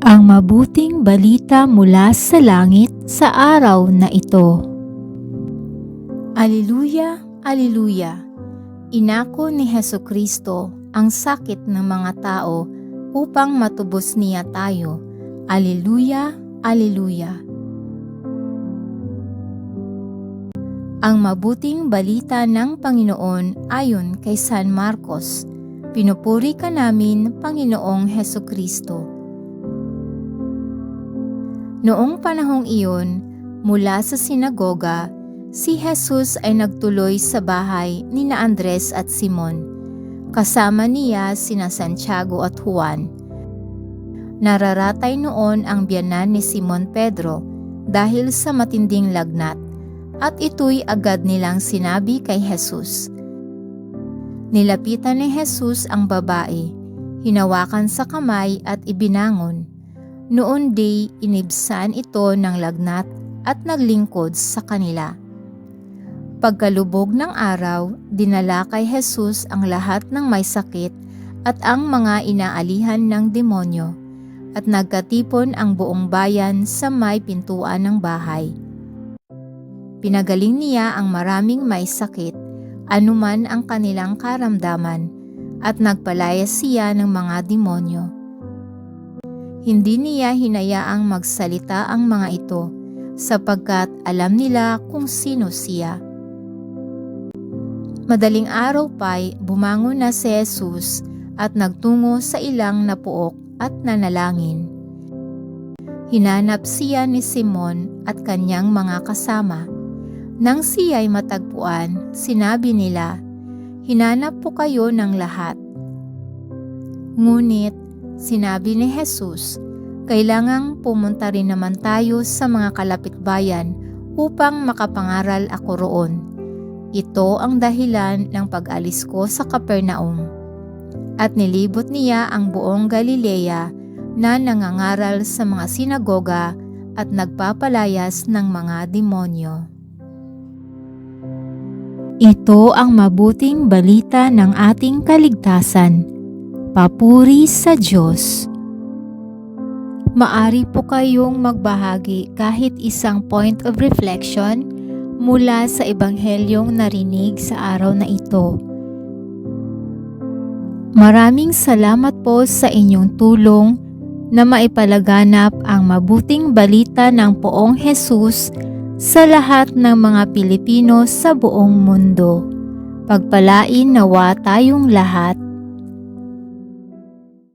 ang mabuting balita mula sa langit sa araw na ito. Aliluya, Aliluya! Inako ni Heso Kristo ang sakit ng mga tao upang matubos niya tayo. Aliluya, Aliluya! Ang mabuting balita ng Panginoon ayon kay San Marcos. Pinupuri ka namin, Panginoong Heso Kristo. Noong panahong iyon, mula sa sinagoga, si Jesus ay nagtuloy sa bahay ni na Andres at Simon. Kasama niya sina Santiago at Juan. Nararatay noon ang biyanan ni Simon Pedro dahil sa matinding lagnat at ito'y agad nilang sinabi kay Jesus. Nilapitan ni Jesus ang babae, hinawakan sa kamay at ibinangon. Noon day inibsan ito ng lagnat at naglingkod sa kanila. Pagkalubog ng araw, dinala kay Jesus ang lahat ng may sakit at ang mga inaalihan ng demonyo at nagkatipon ang buong bayan sa may pintuan ng bahay. Pinagaling niya ang maraming may sakit, anuman ang kanilang karamdaman, at nagpalaya siya ng mga demonyo. Hindi niya hinayaang magsalita ang mga ito, sapagkat alam nila kung sino siya. Madaling araw pa'y bumangon na si Jesus at nagtungo sa ilang napuok at nanalangin. Hinanap siya ni Simon at kanyang mga kasama. Nang siya'y matagpuan, sinabi nila, Hinanap po kayo ng lahat. Ngunit, sinabi ni Jesus, kailangang pumunta rin naman tayo sa mga kalapit bayan upang makapangaral ako roon. Ito ang dahilan ng pag-alis ko sa Capernaum. At nilibot niya ang buong Galilea na nangangaral sa mga sinagoga at nagpapalayas ng mga demonyo. Ito ang mabuting balita ng ating kaligtasan. Papuri sa Diyos. Maari po kayong magbahagi kahit isang point of reflection mula sa ebanghelyong narinig sa araw na ito. Maraming salamat po sa inyong tulong na maipalaganap ang mabuting balita ng poong Jesus sa lahat ng mga Pilipino sa buong mundo. Pagpalain nawa tayong lahat.